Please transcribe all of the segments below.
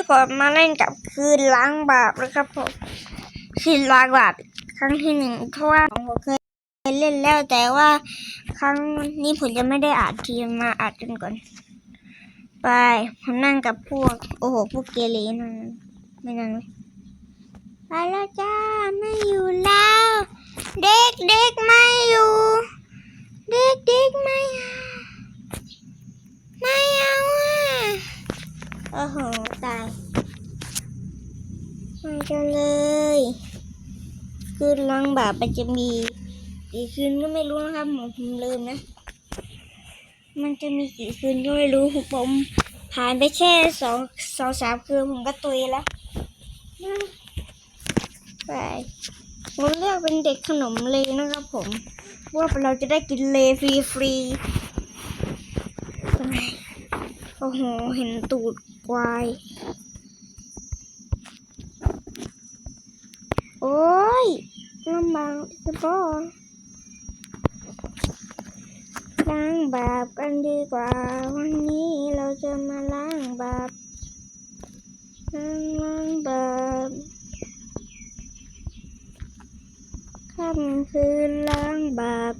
ที่ผมมาเล่นกับคืนล้างบาปนะครับผมคืนล้างบาปครั้งที่หนึ่งเพราะว่าผมเคยเล่นแล้วแต่ว่า ครั้งนี้ผมจะไม่ได้อัดทีมมาอัดกันก่อน ไปผมนั่งกับพวก โอ้โหพวกเกเรนั่นไม่นั่งเลยไปแล้วจ้าไม่อยู่แล้ว เด็กเด็กไม่อยู่ เด็กเด็กไม่เอาไม่เอาอะ โอ้โห ตายมากันเลย คืนล้างบาปมันจะมีกี่คืนก็ไม่รู้นะครับผมผมลืมนะ มันจะมีกี่คืนก็ไม่รู้ผมผ่านไปแค่สองสองสามคืนผมก็ตุยแล้วไปผมเลือกเป็นเด็กขนมเลยนะครับผม ว่าเราจะได้กินเลฟรีฟรีโอ้โห เห็นตูด ควาย โอ้ยลำบากจะบอล้างบาปกันดีกว่า วันนี้เราจะมาล้างบาปล้างล้างบาปค่ำคืนล้างบาป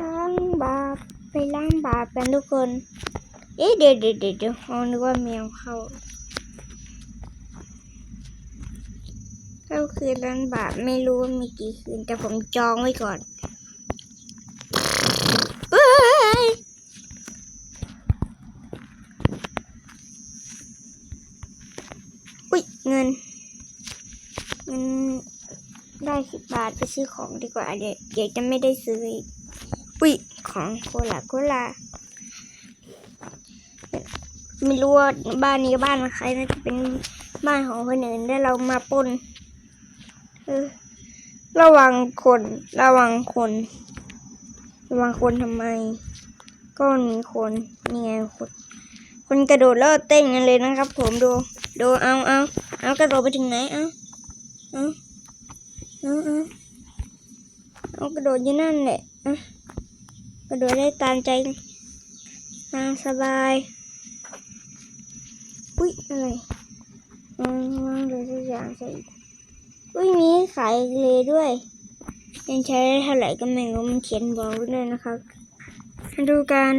ล้างบาปไปล้างบาปกันทุกคน เอ๊ะเดี๋ยวเดี๋ยวเดี๋ยวเดี๋ยวอ๋อนึกว่าแมวเข้าก็คือล้านบาทไม่รู้ว่ามีกี่คืนแต่ผมจองไว้ก่อนเอ้ยอุ้ยเงินเงินได้สิบบาทไปซื้อของดีกว่าเดี๋ยวเดี๋ยวจะไม่ได้ซื้ออีกอุ้ยของโคลาโคลา ไม่รู้ว่าบ้านนี้บ้านใครน่าจะเป็นบ้านของคนอื่นได้วเรามาปนเออระวังคน ระวังคน ระวังคนทำไม ก็มีคนนี่ไงคนคนกระโดดแล้วเต้นกันเลยนะครับ ผมดู ดูเอาเอาเอากระโดดไปถึงไหนเอาเอาเอาเอาเอากระโดดอยู่นั่นแหละเอากระโดดได้ตามใจตามสบาย อุ๊ยอะไรอืมวางเลยสักอย่างใส่อุ้ยมีขายเลยด้วยยังใช้ได้เท่าไหร่ก็ไม่รู้มันเขียนบอกไว้ด้วยนะครับมาดูกัน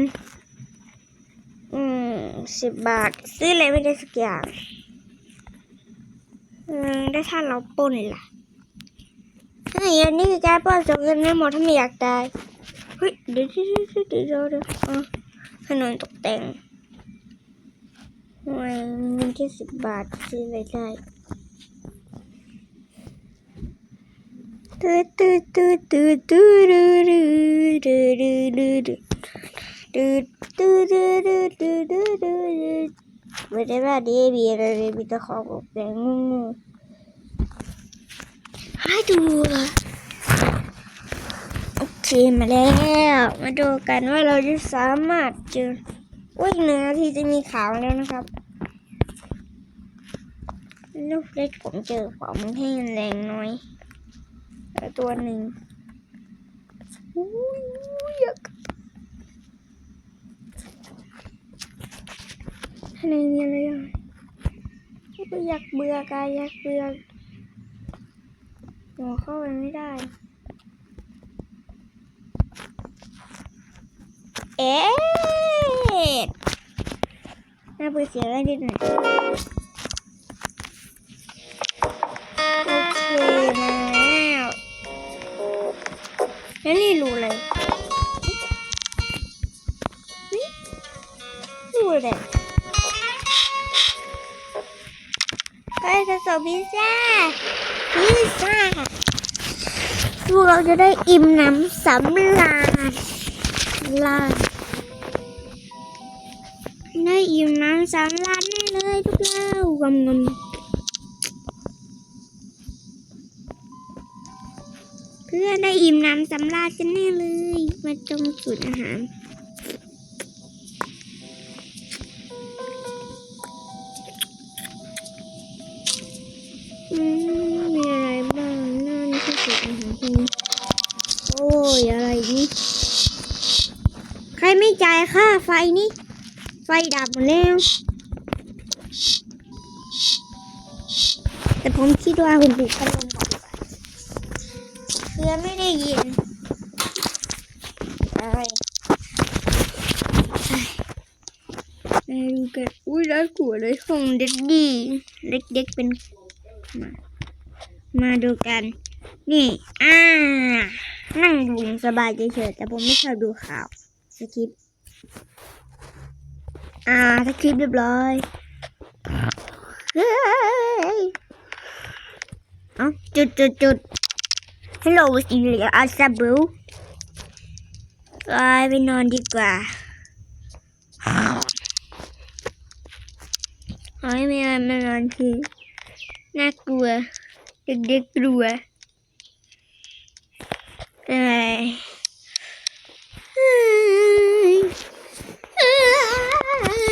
อืมสิบบาท ซื้ออะไรไม่ได้สักอย่างเออได้ถ้าเราปล้นล่ะไอ้อันนี้คือการปล้นจงเงินไม่หมดถ้าไม่อยากตายเฮ้ยเดี๋ยวเดี๋ยวเดี๋ยวเดี๋ยวเดี๋ยวเดี๋ยวอ๋อถนนตกแต่ง ไมมีเงินแค่สิบบาทซื้ออะไรได้ตูตูตูตูตูดูดูดูดูดูดูดูดูดูดูดูดูดูไม่ได้ว่าดีบีอะไรมีแต่ของบอกแต่งูงูให้ดูละโอเคมาแล้ว มาดูกันว่าเราจะสามารถเจอ อุ้ยหนึ่งนาทีจะมีขาวแล้วนะครับลูกเล็กผมเจอของมันให้แรงน้อยแล้วตัวหนึ่งอู้ยอยากข้างในมีอะไรอะก็อยากเบื่อกายอยากเบื่อหัวเข้าไปไม่ได้ เอ๊ะน่าเบื่อเสียอะไรนิดหน่อยโอเคมาแล้วแล้วนี่รูอะไรเฮ้ยรูอะไรใครจะส่งพิซซ่าพิซซ่าพวกเราจะได้อิ่มน้ำสำราญลาญ ได้อิ่มน้ำสำราญแน่เลยทุกเรากำงำเพื่อได้อิ่มน้ำสำราญกันแน่เลย มาจงจุดอาหารอืมมีอะไรบ้างนั่นคือจุดอาหารคุณโอ้ยอะไรนี่ ใครไม่จ่ายค่าไฟนี่ ไฟดับหมดแล้ว แต่ผมคิดว่าผมปิดพัดลมก่อนเพื่อไม่ได้ยินไปไปดูกันอุ้ยน่ากลัวเลยห้องเด็กดี เด็กๆเป็นมามาดูกัน นี่ อ่า นั่งดูสบายเฉยๆแต่ผมไม่ชอบดูข่าวสคริป อ่าสคริปต์เรียบร้อยเฮ้ยเอาจุดจุดจุด Hello สิเหลียอาซาบูไปไปนอนดีกว่าเฮ้ยไม่เอาไม่นอนคือน่ากลัว เด็กๆกลัวเอ้ยเอ้ยเอ้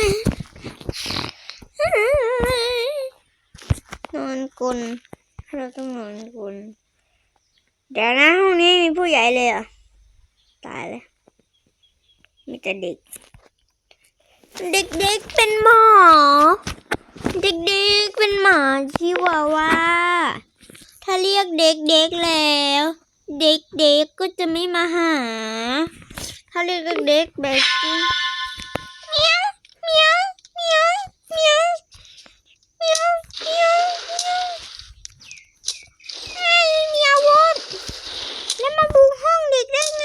ยเอ้ยนอน กลเราต้องนอนกลเดี๋ยวนะห้องนี้มีผู้ใหญ่เลยอะตายเลยมีแต่เด็ก เด็กๆเป็นหมอ เด็กๆเป็นหมาชิวาว่า ถ้าเรียกเด็กๆแล้ว เด็กๆก็จะไม่มาหา ถ้าเรียกเด็กๆแบบนี้เมียวเมียวเมียวเมียวเมียวเมียวเมียวเฮ้ยเมียววดแล้วมาบุกห้องเด็กได้ไง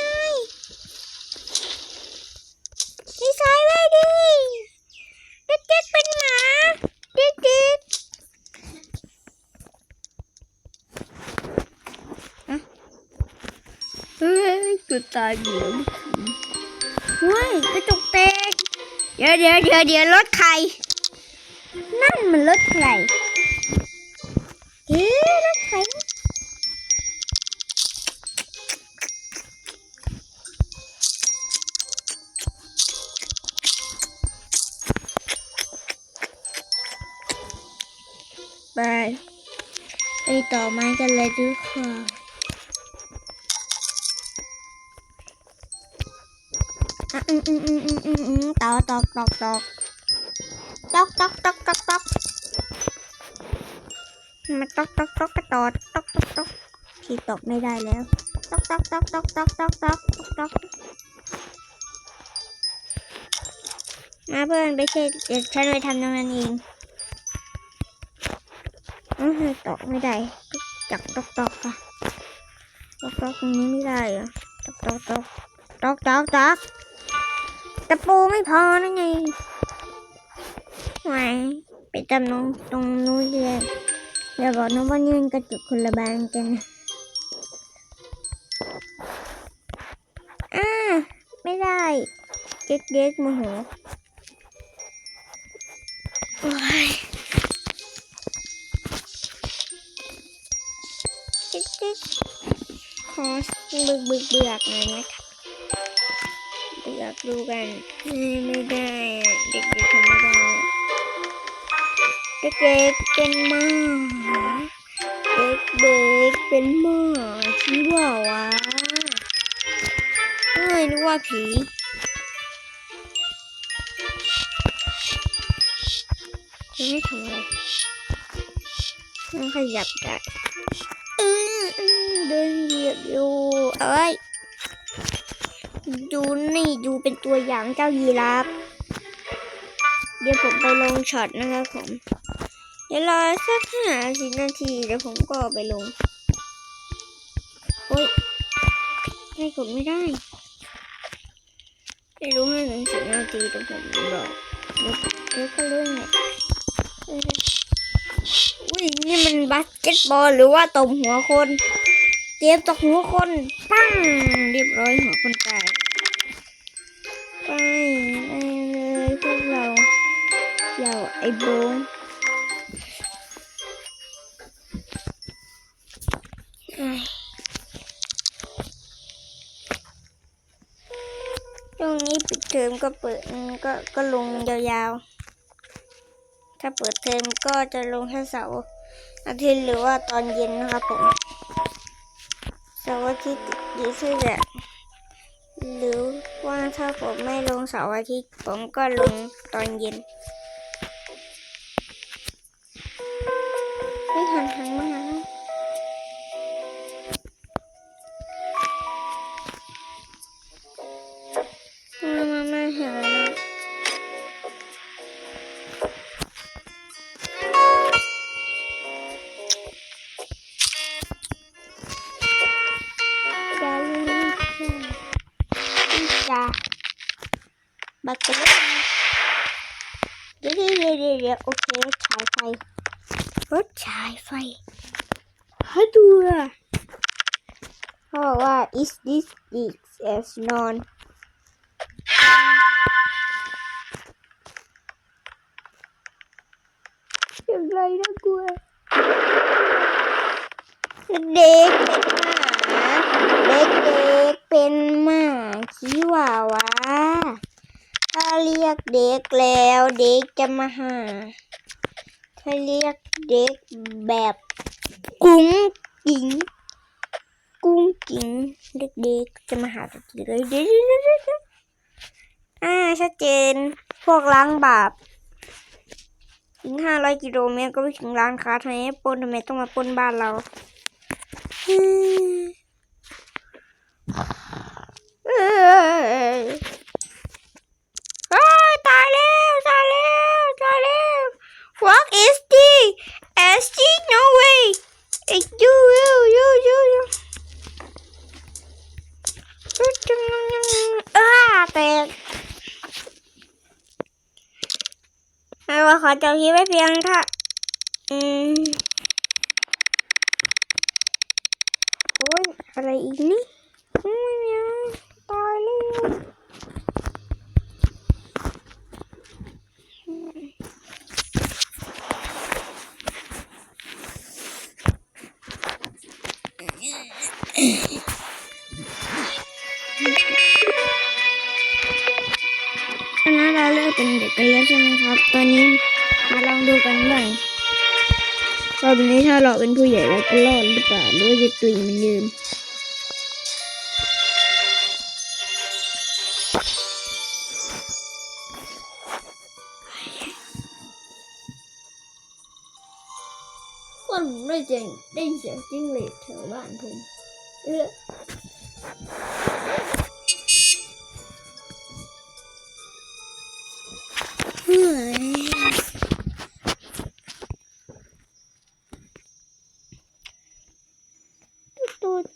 นิสัยไม่ดี เด็กๆเป็นหมา เด็กๆอะเฮ้ยกูตายเดี๋ยวเฮ้ยกระจกแตกเดี๋ยวเดี๋ยวเดี๋ยวเดี๋ยวรถใคร นั่นมันรถใครเอ๊ะรถใครไปไปต่อไม้กันเลยทุกคน อืมอืมอืมอืมอืมอืมต่อตอกตอกตอกตอกตอกตอกตอกตอกมาตอกตอกตอกกระตอดตอกตอกตอกที่ตอกไม่ได้แล้วตอกตอกตอกตอกตอกตอกตอกตอกมาเพื่อนไปเช็ดเดี๋ยวฉันไปทำตรงนั้นเองอือตอกไม่ได้จักตอกตอกอะตอกตอกตรงนี้ไม่ได้อะตอกตอกตอกตอกตอกตอก ตะปูไม่พอนะไงไหวไปจำนองตรงนู้นเลยอย่าบอกนะว่านี่มันกระจุกคนละบานกันอ่าไม่ได้เด็กเด็กๆโมโหโอ้ยเด็กเด็กขอบึกบึกเบือกหน่อยนะคะ ดูกันไม่ได้เด็กๆทำไม่ได้เด็กๆเป็นหมาเด็กๆเป็นหมาชิวาวะเฮ้ยนึกว่าผียังไม่ทำอะไรมันขยับได้เดินเหยียบอยู่เอ้ย ดูนี่ดูเป็นตัวอย่างเจ้ายีราฟเดี๋ยวผมไปลงช็อตนะครับผม เดี๋ยวรอสักห้าสิบนาทีเดี๋ยวผมก็ไปลง โอ๊ยให้กดไม่ได้ ไม่รู้ให้ถึงสิบนาทีแต่ผมบอกเดี๋ยวเดี๋ยวก็เรื่องเนี่ยเอออุ้ยนี่มันบาสเกตบอลหรือว่าตบหัวคน เกมตบหัวคนปั้งเรียบร้อยหัวคนตายไปไปเลยพวกเราเย่าไอ้โบงเอ้ยช่วงนี้ปิดเทอมก็เปิดก็ก็ลงยาวๆ ถ้าเปิดเทอมก็จะลงแค่เสาร์อาทิตย์หรือว่าตอนเย็นนะครับผม เสาร์อาทิตย์ดีที่จะหรือว่าถ้าผมไม่ลงเสาร์อาทิตย์ผมก็ลงตอนเย็น ยวเดี๋ยวเดี๋ยวโอเคฉายไฟ รถฉายไฟให้ดูอะเขาบอกว่า is this big as non อย่างไรนะกลัวเด็กเป็นหมาเด็กๆเป็นหมาชิวาวาถ้า เรียกเด็กแล้วเด็กจะมาหา ถ้าเรียกเด็กแบบกุ้งกิ้งกุ้งกิ้งเด็กๆจะมาหาตัวจริงเลยเดี๋ยวๆอ่าชัดเจน พวกล้างบาปถึงห้าร้อยกิโลเมตรก็ไปถึงร้านค้าทำไมปนทำไมต้องมาปนบ้านเราเออ ตายแล้วตายแล้วตายแล้ว What is this? SG? No way! It you, you, you, you, you. อ้าแตกเอาว่าขอจบคลิปไว้เพียงค่ะอืมโอ้ยอะไรอีกนี่ รอบนี้ถ้าเราเป็นผู้ใหญ่แล้วจะรอดหรือเปล่าหรือว่าจะตุยเหมันเดิม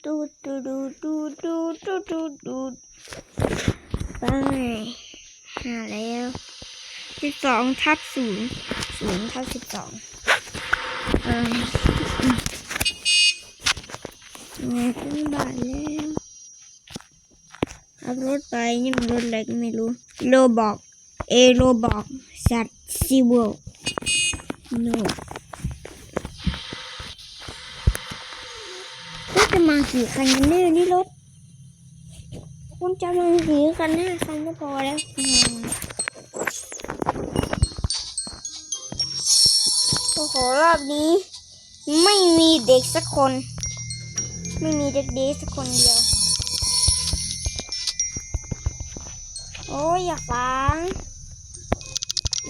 ดูดูดูดูดูดูดูดูไปหาแล้วสิบสองทับศูนย์ศูนย์ทับสิบสองเออไงขึ้นบ้านแล้วขับรถไปนี่มันรถอะไรก็ไม่รู้โลบอกเอโรบอกสัตว์ซีเวลโน กี่คันกันแน่นี่รถคุณจะมากี่คันห้าคันก็พอแล้วโอ้โหรอบนี้ ไม่มีเด็กสักคน ไม่มีเด็กๆสักคนเดียว โอ้ยอย่าฟัง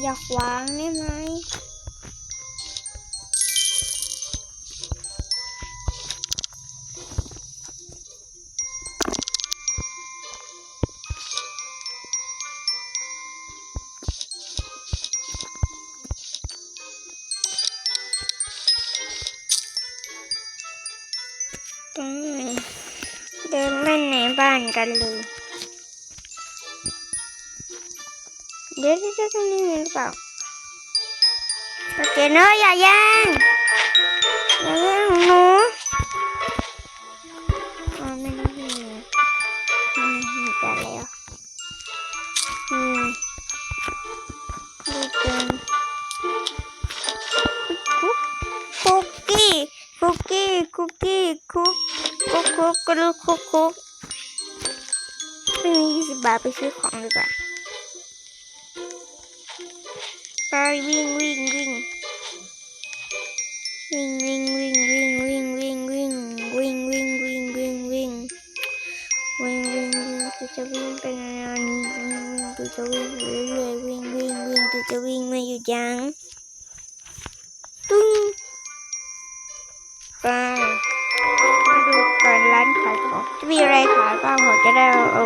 อย่าขวางได้ไหม This is just un nivel. Porque no, ya Yayan, no. Oh, me lo. Ya leo. Cookie, cookie. สิบาไปซื้อของดีกว่าไปวิ่งวิ่งวิ่งวิ่งวิ่งวิ่งวิ่งวิ่งวิ่งวิ่งวิ่งวิ่งวิ่งวิ่งวิ่งวิ่งวิ่งวิ่งกูจะวิ่งไปนานวิ่งวิ่งกูจะวิ่งเรื่อยๆวิ่งวิ่งวิ่งกูจะวิ่งไม่หยุดยั้งตึ้งไปมาดูก่อนร้านขายของจะมีอะไรขายบ้างผมจะได้เอา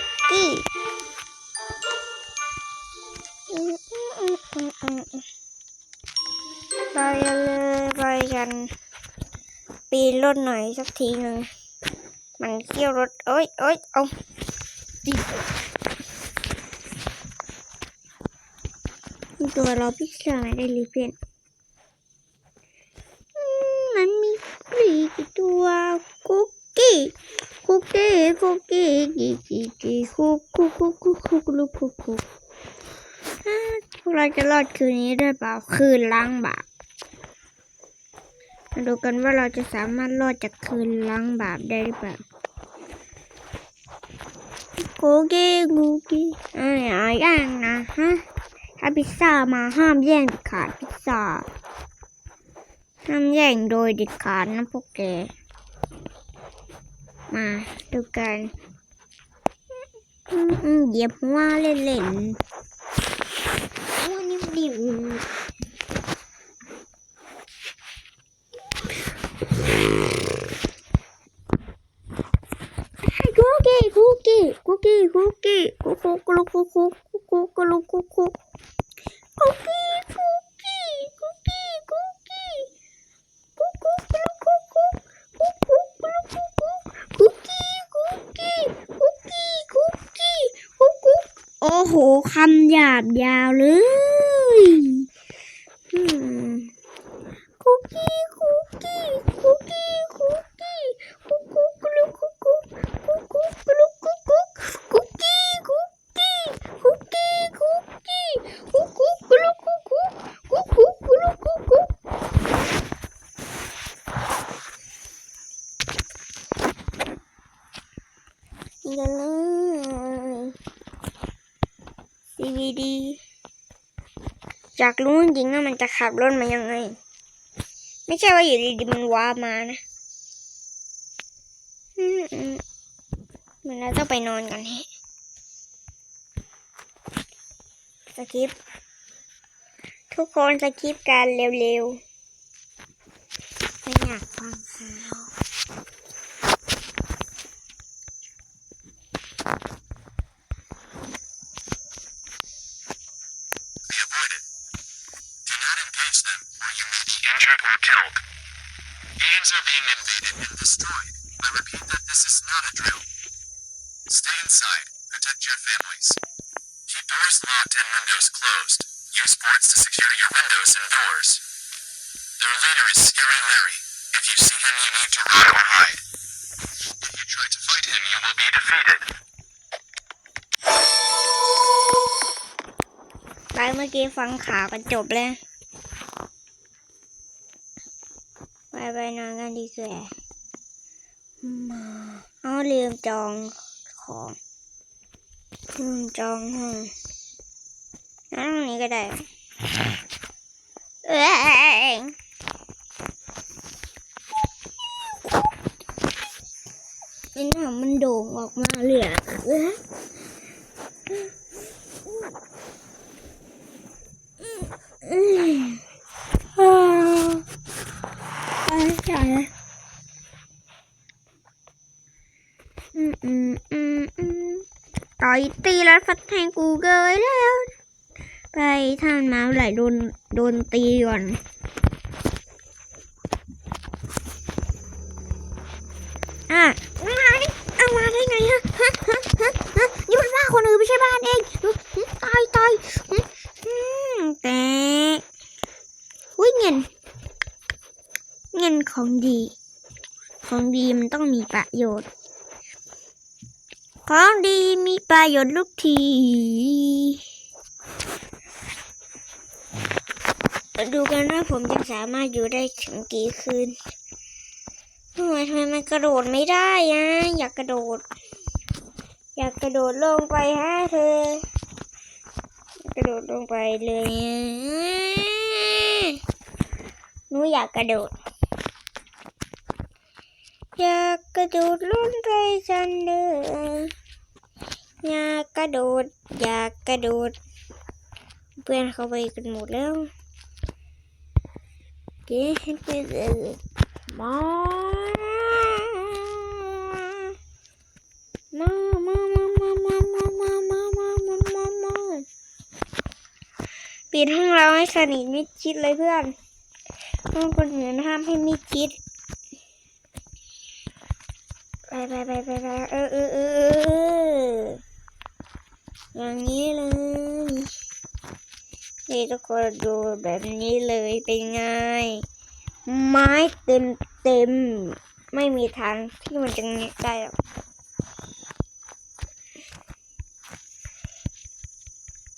ถหน่อยสักทีหนึ่งมันเกี่ยวรถเอ้ยเอ้ยเอาติดตัวเราพิชาได้หรือเพื่อนมันมีปลีกี่ตัวคุกกี้คุกกี้คุกกี้กี่กี่กี่คุกคุกคุกคุกคุกลูกคุกคุกพวกเราจะรอดคืนนี้ได้เปล่าคืนล้างบาป มาดูกันว่าเราจะสามารถรอดจากคืนล้างบาปได้หรือเปล่ากูกี้กูกี้เอ้ยอย่าแย่งนะฮะถ้าพิซซ่ามาห้ามแย่งด็ดขาดพิซซ่าห้ามแย่งโดยเด็ดขาดนะพวกแก มาดูกันเหยียบหัวเล่นๆหัวนิ่มๆ คุกกี้คุกกี้ คุกกี้คุกกี้คุกคุกคุกคุกคุกคุกคุกคุกคุกคุกคุกกี้คุกกี้คุกกี้คุกกี้คุกคุกคุกคุกคุกคุกคุกคุกคุกคุกคุกกี้คุกกี้คุกกี้คุกกี้คุกคุกโอ้โหคำหยาบยาวเลย จะขับรถมายังไง ไม่ใช่ว่าอยู่ดีๆมันว้ามานะมอืมเหมือนเราต้องไปนอนกันฮะสกิป ทุกคนสกิปกันเร็วๆไม่อยากฟัง closed. Use boards to secure your windows and doors. Their leader is Scary Larry. If you see him, you need to run or hide. If you try to fight him, you will be defeated. ไปเมื่อกี้ฟังข่าวกันจบแล้วไปไปนอนกันดีกว่ามาเอาลืมจองของลืมจองห้อง 나랑 cái 다요. 으앙. 맨날 mình đồn ngọt mà lìa. Trời ơi. Ừ, ừ, ừ, rồi tí là phát hàng Google đó. ไปจ่ายเลยอืมอืมอืมอืมต่อยตีแล้วฟัดแทงกูเกยแล้วไปถ้ามันมาไหลโดนโดนตีก่อนอะมาเอามาได้ไงฮะฮะฮะฮะนี่มันบ้านคนอื่นไม่ใช่บ้านเองตายตายแต่อุ้ยเงิน เงินของดี ของดีมันต้องมีประโยชน์ ของดีมีประโยชน์ทุกที มาดูกันว่าผมจะสามารถอยู่ได้ถึงกี่คืนทำไมทำไมมันกระโดดไม่ได้อะอยากกระโดด อยากกระโดดลงไปหาเธอ กระโดดลงไปเลยหนูอยากกระโดด อยากกระโดดลงไปจันเลยอยากกระโดด อยากกระโดด เพื่อนเขาไปกันหมดแล้ว เก๋เห็นไปเลยมามามามามามามามามามามามามาปิดห้องเราให้สนิทมิดชิดเลยเพื่อนห้องคนอื่นห้ามให้มิดชิดไปไปไปไปไปเออเออเออเออเอออย่างนี้เลย นี่ทุกคนดูแบบนี้เลยเป็นไง ไม้เต็มเต็ม ไม่มีทางที่มันจะงี้ยได้หรอก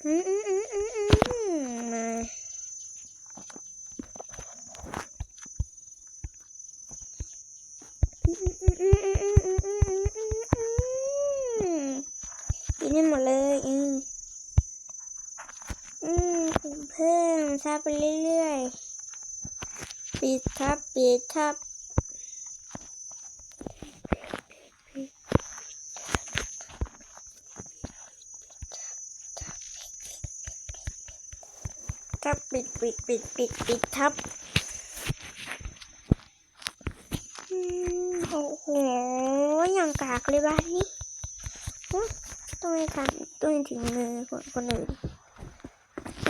อืมอืมอืมอืมอืมมากินให้หมดเลยอืม อืมเพิ่มทับไปเรื่อยๆ ปิดทับ ปิดทับ ทับ ปิด ปิด ปิด ปิด ปิดทับอืมโอ้โห อย่างกากเลยบ้านนี้ต้องให้ทันต้องถึงมือคนคนอื่น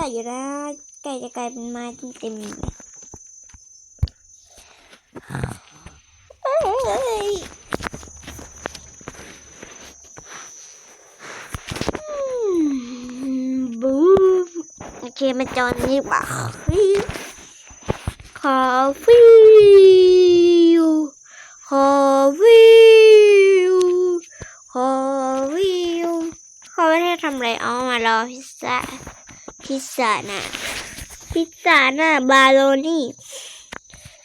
ได้อยู่นะใกล้จะกลายเป็นไม้ที่เต็มเลยเอ้ยบูมโอเคมาจอนนี่บ่าคาเฟ่คาเฟ่คาเฟ่เขาไม่ได้ทำอะไรเอามารอพิซซ่า พิซซ่าน่ะพิซซ่าน่ะบาโลนี่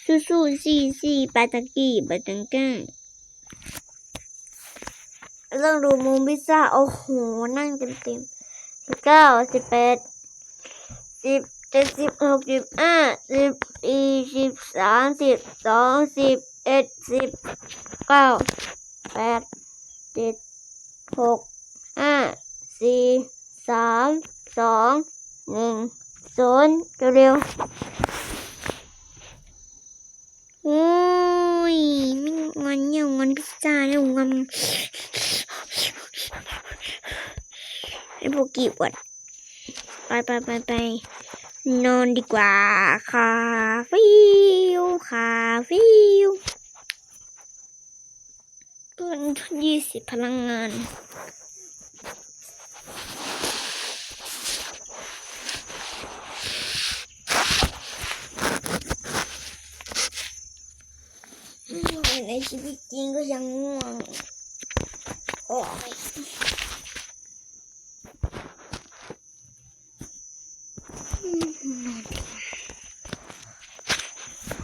ซูซูซีซีปาตังกี้ปาตังก้าเรื่องดูมุมพิซซ่า โอ้โห นั่งเต็มเต็มสิบเก้าสิบแปดสิบเจ็ดสิบหกสิบห้าสิบสี่สิบสามสิบสองสิบเอ็ดสิบเก้าแปดเจ็ดหกห้าสี่สามสอง หนึ่งศูนย์เร็วๆโอ้ยไม่งอนเนี่ยงอนพิซซ่าเนี่ยงอนไอ้พวกกีบวัดไปไปไปไปนอนดีกว่าคาฟิวคาฟิวเกินยี่สิบพลังงาน ในชีวิตจริงก็ยังง่วงโอ้ย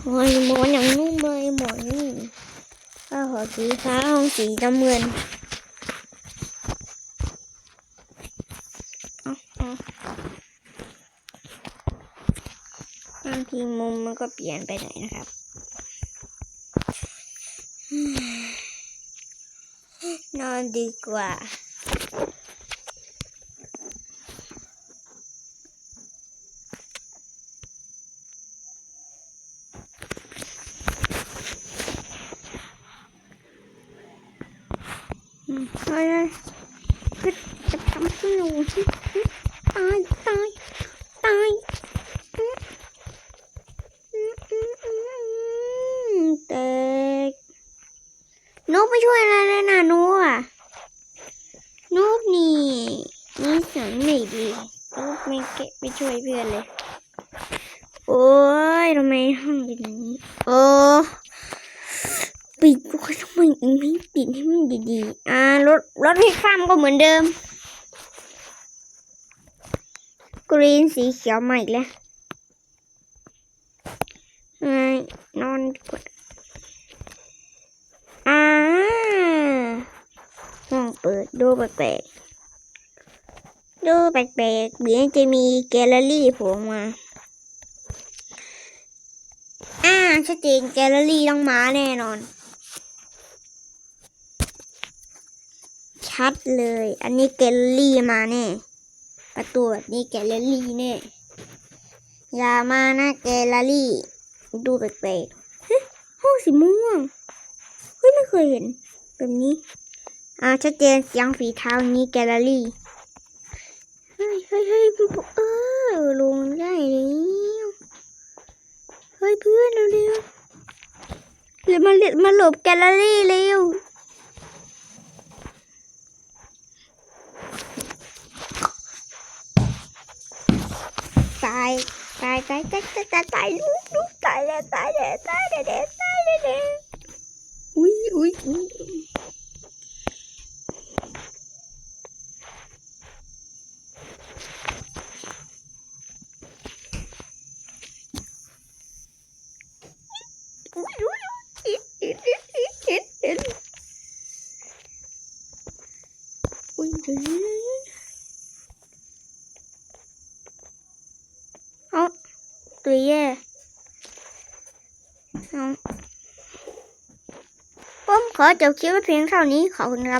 โอ้ยหมอนอย่างนุ่มเลยหมอนนี่ข้าวหอสีฟ้าห้องสีน้ำเงินบางทีมุมมันก็เปลี่ยนไปหน่อยนะครับ นอนดีกว่า อืมไปเลยก็จะทำให้หนูตายตายตายอืม นี่นี่สอนไม่ดีก็ไม่เก็บไม่ ช่วยเพื่อนเลย โอ้ยทำไมห้องเป็นอย่างนี้ โอ้ปิดก็ทำไมอีกไม่ปิดให้มันดีๆ อ่ารถรถที่ข้ามก็เหมือนเดิม กรีนสีเขียวใหม่แล้วไงนอนดีกว่าอ่าห้องเปิดดูแปลกๆ ดูแปลกๆเดี๋ยวจะมีแกลเลอรี่โผล่มา อ่าชัดเจนแกลเลอรี่ต้องมาแน่นอน ชัดเลย อันนี้แกลเลอรี่มาแน่ ประตูแบบนี้แกลเลอรี่แน่ อย่ามานะแกลเลอรี่ ดูแปลกๆเฮ้ยห้องสีม่วง เฮ้ยไม่เคยเห็น แบบนี้ อ่าชัดเจนเสียงฝีเท้านี้แกลเลอรี่ เฮ้ยเฮ้ยเฮ้ยเออลงได้แล้วเฮ้ยเพื่อนเร็วเร็วมาเร็วมาหลบแกลเลอรี่เร็วตายตายตายตายตายตายตายลูกลูกตายแล้วตายแล้วตายแล้วตายแล้วอุ้ยอุ้ยอุ้ยอุ้ยอุ้ยอุ้ยเห็นเห็นเห็นเห็นเห็นอุ้ยเดี๋ยวนี้เอาตัวแย่เอาผมขอ จบคลิปไว้เพียงเท่านี้ขอบคุณครับ